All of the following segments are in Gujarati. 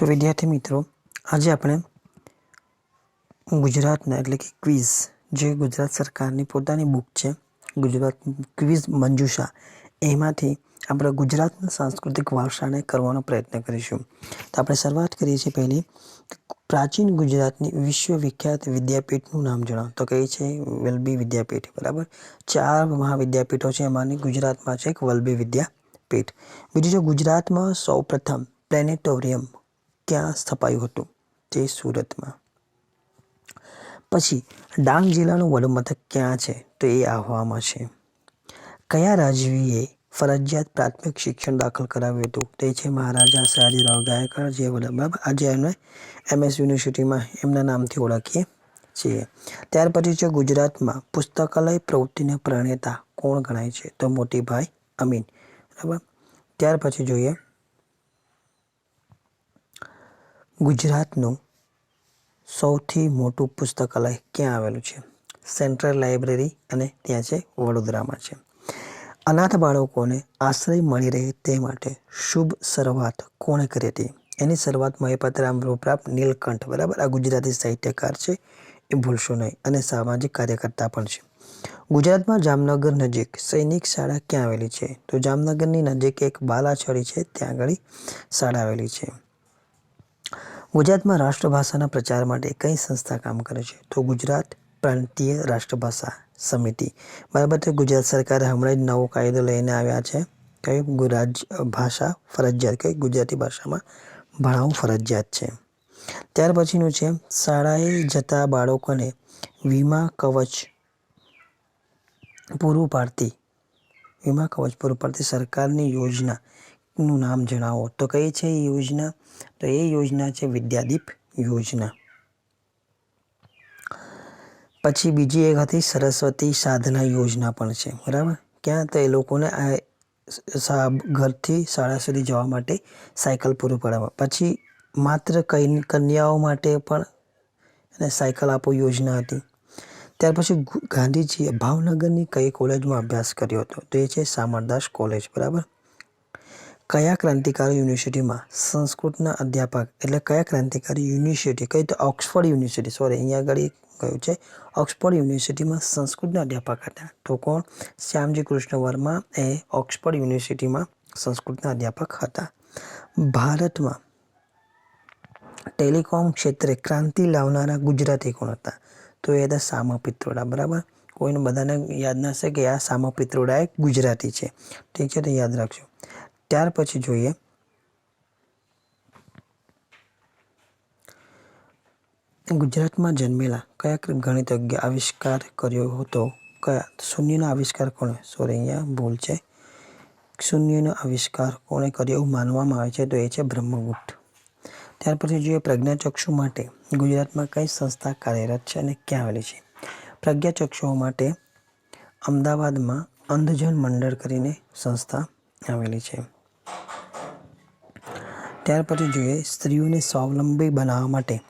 તો વિદ્યાર્થી મિત્રો, આજે આપણે ગુજરાતના એટલે કે ક્વિઝ જે ગુજરાત સરકારની પોતાની બુક છે, ગુજરાત ક્વિઝ મંજુષા, એમાંથી આપણે ગુજરાતના સાંસ્કૃતિક વારસાને કરવાનો પ્રયત્ન કરીશું. તો આપણે શરૂઆત કરીએ છીએ પહેલી. પ્રાચીન ગુજરાતની વિશ્વવિખ્યાત વિદ્યાપીઠનું નામ જણાવો. તો કઈ છે વલભી વિદ્યાપીઠ, બરાબર? ચાર મહાવિદ્યાપીઠો છે એમાંની ગુજરાતમાં છે. એક વલભી વિદ્યાપીઠ. બીજું છે ગુજરાતમાં સૌપ્રથમ પ્લેનેટોરિયમ ક્યાં સ્થપાયું હતું તે સુરતમાં. પછી, ડાંગ જિલ્લાનું વડું મથક ક્યાં છે, તો એ આહવામાં છે. કયા રાજવીએ ફરજિયાત પ્રાથમિક શિક્ષણ દાખલ કરાવ્યું હતું, તે છે મહારાજા સયાજીરાવ ગાયકવાડ, જે બરાબર આજે એમને એમએસ યુનિવર્સિટીમાં એમના નામથી ઓળખીએ છીએ. ત્યાર પછી છે ગુજરાતમાં પુસ્તકાલય પ્રવૃત્તિના પ્રણેતા કોણ ગણાય છે, તો મોટીભાઈ અમીન, બરાબર? ત્યાર પછી જોઈએ ગુજરાતનું સૌથી મોટું પુસ્તકાલય ક્યાં આવેલું છે? સેન્ટ્રલ લાઇબ્રેરી અને ત્યાં છે વડોદરામાં છે. અનાથ બાળકોને આશ્રય મળી રહે તે માટે શુભ શરૂઆત કોણે કરી હતી? એની શરૂઆત મહેપતરામ રૂપરાપ નીલકંઠ, બરાબર? આ ગુજરાતી સાહિત્યકાર છે, એ ભૂલશો નહીં. અને સામાજિક કાર્યકર્તા પણ છે. ગુજરાતમાં જામનગર નજીક સૈનિક શાળા ક્યાં આવેલી છે? તો જામનગરની નજીક એક બાલાછડી છે, ત્યાં આગળ શાળા આવેલી છે. ગુજરાતમાં રાષ્ટ્રભાષાના પ્રચાર માટે કઈ સંસ્થા કામ કરે છે? તો ગુજરાત પ્રાંતીય રાષ્ટ્રભાષા સમિતિ. બરાબર તો ગુજરાત સરકારે હમણાં જ નવો કાયદો લઈને આવ્યા છે કઈ રાજ ભાષા ફરજિયાત કઈ ગુજરાતી ભાષામાં ભણાવવું ફરજિયાત છે. ત્યાર પછીનું છે, શાળાએ જતા બાળકોને વીમા કવચ પૂરું પાડતી, વીમા કવચ પૂરું પાડતી સરકારની યોજનાનું નામ જણાવો. તો કઈ છે એ યોજના? તો એ યોજના છે વિદ્યાદીપ યોજના. પછી બીજી એક હતી સરસ્વતી સાધના યોજના પણ છે. બરાબર? ક્યાં? તો એ લોકોને આ ઘરથી શાળા સુધી જવા માટે સાયકલ પૂરું પાડવા પછી માત્ર કન્યાઓ માટે પણ અને સાયકલ આપો યોજના હતી. ત્યાર પછી ગાંધીજીએ ભાવનગરની કઈ કોલેજમાં અભ્યાસ કર્યો હતો? તો એ છે સામરદાસ કોલેજ. બરાબર? કયા ક્રાંતિકારી યુનિવર્સિટીમાં સંસ્કૃતના અધ્યાપક, એટલે કયા ક્રાંતિકારી યુનિવર્સિટી? કઈ તો ઓક્સફર્ડ યુનિવર્સિટી સોરી અહીંયા આગળ કયું છે. ઓક્સફર્ડ યુનિવર્સિટીમાં સંસ્કૃતના અધ્યાપક હતા. તો કોણ? શ્યામજી કૃષ્ણ વર્મા એ ઓક્સફર્ડ યુનિવર્સિટીમાં સંસ્કૃતના અધ્યાપક હતા. ભારતમાં ટેલિકોમ ક્ષેત્રે ક્રાંતિ લાવનારા ગુજરાતી કોણ હતા? તો એ હતા સામા પિત્રોડા, બરાબર? કોઈને બધાને યાદ ના હશે કે આ સામા પિત્રોડા એ ગુજરાતી છે. ઠીક છે, તો યાદ રાખજો. ત્યાર પછી જોઈએ. ગુજરાતમાં જન્મેલા કયા ગણિતજ્ઞ આવિષ્કાર કર્યો હતો? કયા? શૂન્યનો આવિષ્કાર કોણે? સોરી અહીંયા ભૂલ છે. શૂન્યનો આવિષ્કાર કોણે કર્યો એવું માનવામાં આવે છે, તો એ છે બ્રહ્મગુપ્ત. ત્યાર પછી જોઈએ પ્રજ્ઞાચક્ષુ માટે ગુજરાતમાં કઈ સંસ્થા કાર્યરત છે અને ક્યાં આવેલી છે? પ્રજ્ઞાચક્ષુઓ માટે અમદાવાદમાં અંધજન મંડળ કરીને સંસ્થા આવેલી છે. ત્યાર પછી જોઈએ સ્ત્રીઓને સ્વાવલંબી બનાવવા માટે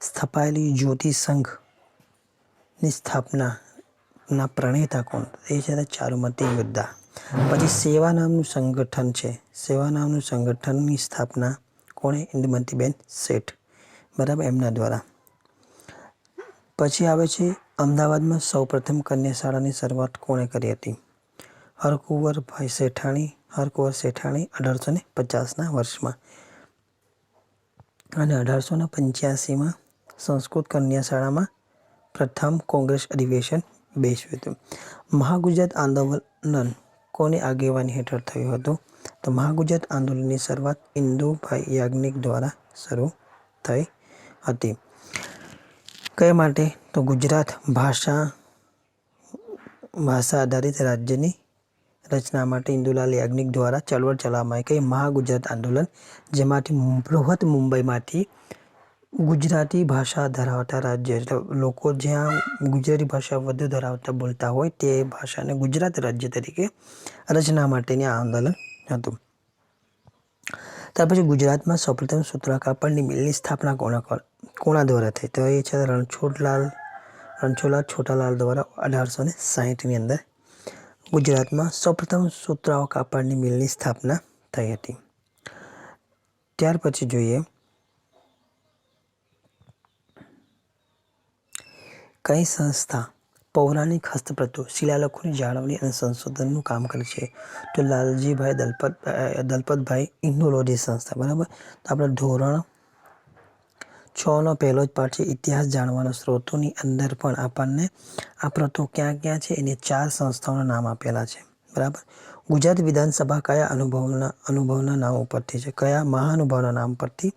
સ્થપાયેલી જ્યોતિ સંઘની સ્થાપનાના પ્રણેતા કોણ એ છે ચારુમતી યોદ્ધા. પછી સેવા નામનું સંગઠન છે. સેવા નામનું સંગઠનની સ્થાપના કોણે? ઇન્દુમતીબેન શેઠ. બરાબર? એમના દ્વારા. પછી આવે છે અમદાવાદમાં સૌપ્રથમ કન્યા શાળાની શરૂઆત કોણે કરી હતી? હરકુંવરભાઈ શેઠાણી હરકુંવર શેઠાણી અઢારસો ને પચાસના વર્ષમાં. અને અઢારસો ને પંચ્યાસીમાં સંસ્કૃત કન્યા શાળામાં પ્રથમ કોંગ્રેસ અધિવેશન બેસ્યું હતું. મહાગુજરાત આંદોલન કોની આગેવાની હેઠળ થયું હતું? તો મહાગુજરાત આંદોલનની શરૂઆત ઇન્દુભાઈ યાજ્ઞિક દ્વારા શરૂ થઈ હતી. કઈ માટે? તો ગુજરાત ભાષા ભાષા આધારિત રાજ્યની રચના માટે ઇન્દુલાલ યાજ્ઞિક દ્વારા ચળવળ ચલાવવામાં આવી કઈ મહાગુજરાત આંદોલન, જેમાંથી બૃહદ મુંબઈમાંથી ગુજરાતી ભાષા ધરાવતા રાજ્ય એટલે લોકો જ્યાં ગુજરાતી ભાષા વધુ ધરાવતા બોલતા હોય તે ભાષાને ગુજરાત રાજ્ય તરીકે રચના માટેની આંદોલન હતું. ત્યાર પછી ગુજરાતમાં સૌપ્રથમ સૂત્રા કાપડની મિલની સ્થાપના કોના કોણા દ્વારા થઈ? તો એ છે રણછોડલાલ રણછોડલાલ છોટાલાલ દ્વારા અઢારસો ને સાહીઠની અંદર ગુજરાતમાં સૌપ્રથમ સુતરાઉ કાપડની મિલની સ્થાપના થઈ હતી. ત્યાર પછી જોઈએ, કઈ સંસ્થા પૌરાણિક હસ્તપ્રતો શિલાલેખોની જાળવણી અને સંશોધનનું કામ કરે છે? તો લાલજીભાઈ દલપત દલપતભાઈ ઇન્ડોલોજી સંસ્થા, બરાબર? તો આપણે ધોરણ છનો પહેલો જ પાઠ છે, ઇતિહાસ જાણવાનો. સ્ત્રોતોની અંદર પણ આપણને આ પ્રતો ક્યાં ક્યાં છે, એની ચાર સંસ્થાઓના નામ આપેલા છે. બરાબર? ગુજરાત વિધાનસભા કયા અનુભવના અનુભવના નામ ઉપરથી છે? કયા મહાનુભાવના નામ પરથી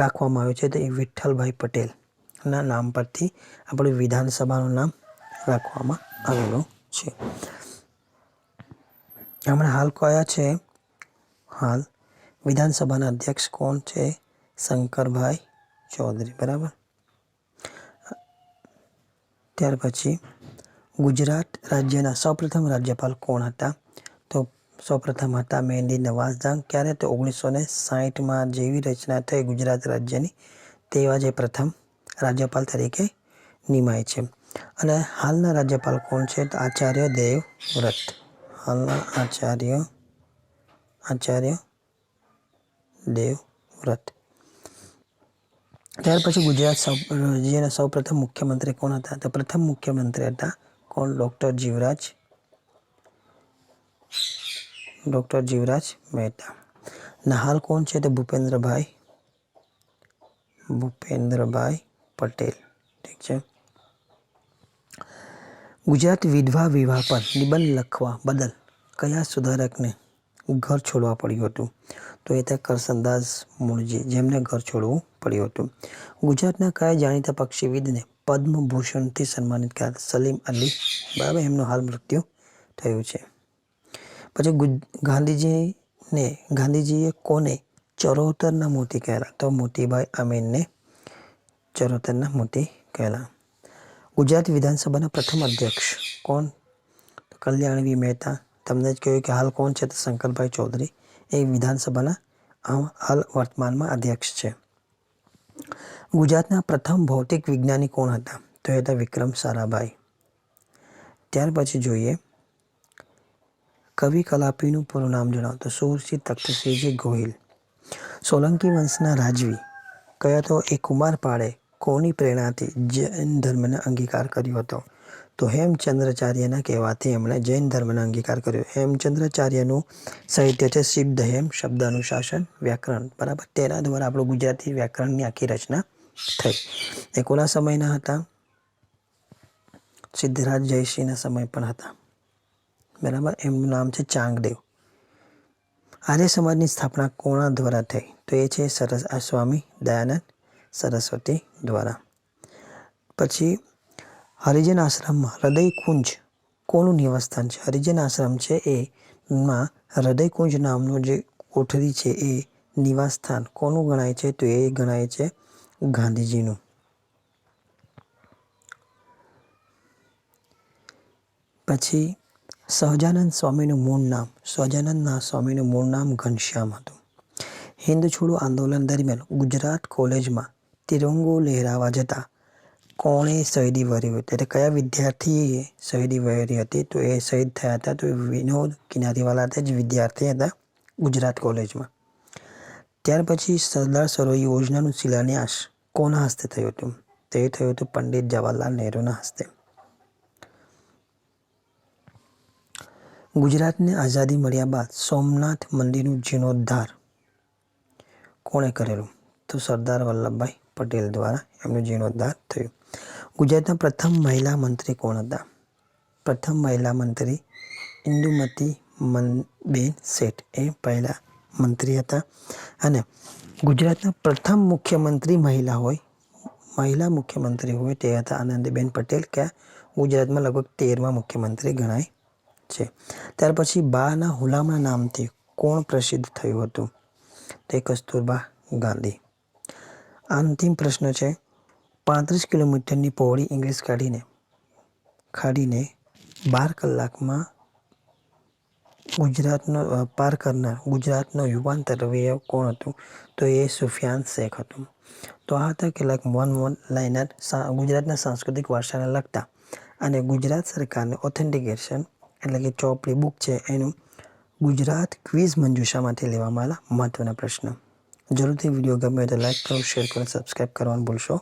રાખવામાં આવ્યું છે? તો એ વિઠ્ઠલભાઈ પટેલના નામ પરથી આપણું વિધાનસભાનું નામ રાખવામાં આવેલું છે. હમણાં હાલ કયા છે? હાલ વિધાનસભાના અધ્યક્ષ કોણ છે? શંકરભાઈ ચૌધરી, બરાબર? ત્યાર પછી ગુજરાત રાજ્યના સૌપ્રથમ રાજ્યપાલ કોણ હતા? તો સૌપ્રથમ હતા મહેંદી નવાઝજાન ક્યારે? તો ઓગણીસો ને સાહીઠમાં જેવી રચના થઈ ગુજરાત રાજ્યની, તેવા જે પ્રથમ રાજ્યપાલ તરીકે નિમાય છે. અને હાલના રાજ્યપાલ કોણ છે? તો આચાર્ય દેવવ્રત હાલના આચાર્ય આચાર્ય દેવવ્રત ત્યાર પછી ગુજરાત સૌ, રાજ્યના સૌ પ્રથમ મુખ્યમંત્રી કોણ હતા? તો પ્રથમ મુખ્યમંત્રી હતા કોણ? Doctor Jivraj doctor Jivraj Mehta. ના, હાલ કોણ છે? તો ભૂપેન્દ્રભાઈ ભૂપેન્દ્રભાઈ પટેલ. ઠીક છે. ગુજરાત વિધવા વિવાહ પર નિબંધ લખવા બદલ કયા સુધારકને ઘર છોડવા પડ્યું હતું? તો એ હતા કરસનદાસ મૂળજી જેમને ઘર છોડવું પડ્યું હતું. ગુજરાતના કયા જાણીતા પક્ષીવિદને પદ્મભૂષણથી સન્માનિત કર્યા સલીમ અલી બરાબર, એમનું હાલ મૃત્યુ થયું છે. પછી ગાંધીજીને, ગાંધીજીએ કોને? ચરોતરના મોતી કહેલા. તો મોતીભાઈ અમીનને ચરોતરના મોતી કહેલા. ગુજરાત વિધાનસભાના પ્રથમ અધ્યક્ષ કોણ? કલ્યાણવી મહેતા. તમને જ કહ્યું કે હાલ કોણ છે? તો શંકરભાઈ ચૌધરી. એ વિધાનસભાના હાલ વર્તમાનમાં અધ્યક્ષ છે. ગુજરાતના પ્રથમ ભૌતિક વિજ્ઞાની કોણ હતા? તો એ હતા વિક્રમ સારાભાઈ. ત્યાર પછી જોઈએ. કવિ કલાપીનું પૂરું નામ જણાવો તો સુરસિંહ તખ્તસિંહજી ગોહિલ. સોલંકી વંશના રાજવી. કયા તો એ કુમાર પાળે કોની પ્રેરણાથી જૈન ધર્મને અંગીકાર કર્યો હતો? તો હેમચંદ્રાચાર્યના કહેવાથી એમણે જૈન ધર્મનો અંગીકાર કર્યો. હેમચંદ્રાચાર્યનું સાહિત્ય છે સિદ્ધ હેમ શબ્દ અનુશાસન વ્યાકરણ. બરાબર? તેના દ્વારા આપણું ગુજરાતી વ્યાકરણની આખી રચના થઈ. એ કોના સમયના હતા? સિદ્ધરાજ જયસિંહના સમય પણ હતા. બરાબર? એમનું નામ છે ચાંગદેવ. આર્ય સમાજની સ્થાપના કોણા દ્વારા થઈ? તો એ છે સરસ સ્વામી દયાનંદ સરસ્વતી દ્વારા. પછી હરિજન આશ્રમમાં હૃદયકુંજ કોનું નિવાસસ્થાન છે? હરિજન આશ્રમ છે એ માં હૃદયકુંજ નામનું જે કોઠરી છે એ નિવાસસ્થાન કોનું ગણાય છે? તો એ ગણાય છે ગાંધીજીનું. પછી સહજાનંદ સ્વામીનું મૂળ નામ સહજાનંદના સ્વામીનું મૂળ નામ ઘનશ્યામ હતું. હિન્દ છોડો આંદોલન દરમિયાન ગુજરાત કોલેજમાં તિરંગો લહેરાવા જતા કોણે શહીદી વરી હતી એટલે કયા વિદ્યાર્થીએ શહીદી વહેરી હતી? તો એ શહીદ થયા હતા તો વિનોદ કિનારીવાલા હતા, જ વિદ્યાર્થી હતા ગુજરાત કોલેજમાં. ત્યાર પછી સરદાર સરોવર યોજનાનું શિલાન્યાસ કોના હસ્તે થયું હતું? તે થયું હતું પંડિત જવાહરલાલ નહેરુના હસ્તે. ગુજરાતને આઝાદી મળ્યા બાદ સોમનાથ મંદિરનું જીર્ણોદ્ધાર કોણે કરેલું? તો સરદાર વલ્લભભાઈ પટેલ દ્વારા એમનું જીર્ણોદ્ધાર થયું. ગુજરાતના પ્રથમ મહિલા મંત્રી કોણ હતા? પ્રથમ મહિલા મંત્રી ઇન્દુમતી મનબેન શેઠ એ પહેલા મંત્રી હતા. અને ગુજરાતના પ્રથમ મુખ્યમંત્રી મહિલા હોય, મહિલા મુખ્યમંત્રી હોય તે હતા આનંદીબેન પટેલ કે ગુજરાતમાં લગભગ તેરમા મુખ્યમંત્રી ગણાય છે. ત્યાર પછી બાના હુલામણા નામથી કોણ પ્રસિદ્ધ થયું હતું? તે કસ્તુરબા ગાંધી. અંતિમ પ્રશ્ન છે પાંત્રીસ કિલોમીટરની પહોળી ઇંગ્લિશ કાઢીને, ખાડીને બાર કલાકમાં ગુજરાતનો પાર કરનાર ગુજરાતનો યુવાન તરવૈયો કોણ હતું? તો એ સુફિયાન શેખ હતું. તો આ હતા કેટલાક વન વન લાઇનર ગુજરાતના સાંસ્કૃતિક વારસાને લગતા. અને ગુજરાત સરકારને ઓથેન્ટિકેશન એટલે કે ચોપડી બુક છે, એનું ગુજરાત ક્વિઝ મંજૂષામાંથી લેવામાં આવેલા મહત્ત્વના પ્રશ્ન. જરૂરથી વીડિયો ગમે તો લાઈક કરો શેર કરો સબસ્ક્રાઈબ કરવાનું ભૂલશો.